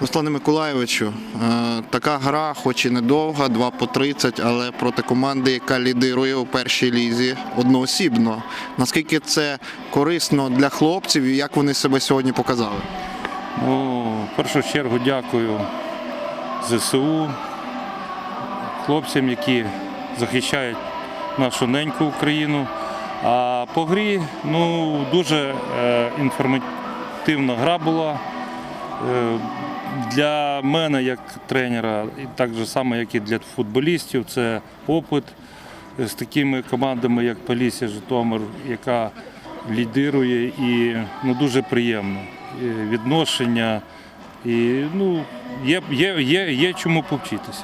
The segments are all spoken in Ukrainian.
Руслане Миколаєвичу, е, така гра, хоч і недовга, 2 по 30, але проти команди, яка лідирує у першій лізі одноосібно. Наскільки це корисно для хлопців і як вони себе сьогодні показали? Ну, в першу чергу дякую ЗСУ, хлопцям, які захищають нашу неньку Україну. А по грі ну, дуже е, інформативна гра була. Для мене, як тренера, і так само, як і для футболістів, це опит з такими командами, як Полісся, Житомир, яка лідирує і ну, дуже приємно. Відношення. І ну, є, є, є, є чому повчитися.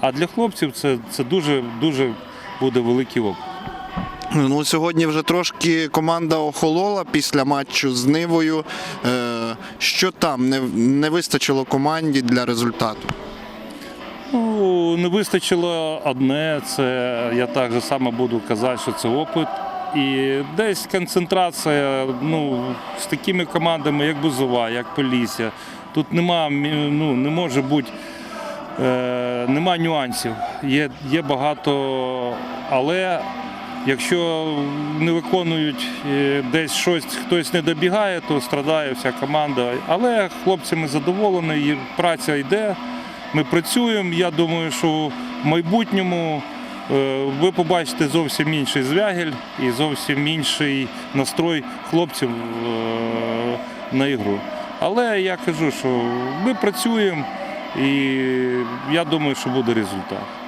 А для хлопців це, це дуже, дуже буде великий опит. Ну, сьогодні вже трошки команда охолола після матчу з Нивою. Е, Що там не, вистачило команді для результату? Ну, не вистачило одне, це я так же само буду казати, що це опит. І десь концентрація ну, з такими командами, як Бузова, як Полісся. Тут нема, ну, не може бути, е, нема нюансів. Є, є багато, але якщо не виконують е, десь щось, хтось не добігає, то страдає вся команда. Але хлопцями задоволені, праця йде. Ми працюємо. Я думаю, що в майбутньому е, ви побачите зовсім інший звягель і зовсім інший настрой хлопців е, на ігру. Але я кажу, що ми працюємо і я думаю, що буде результат.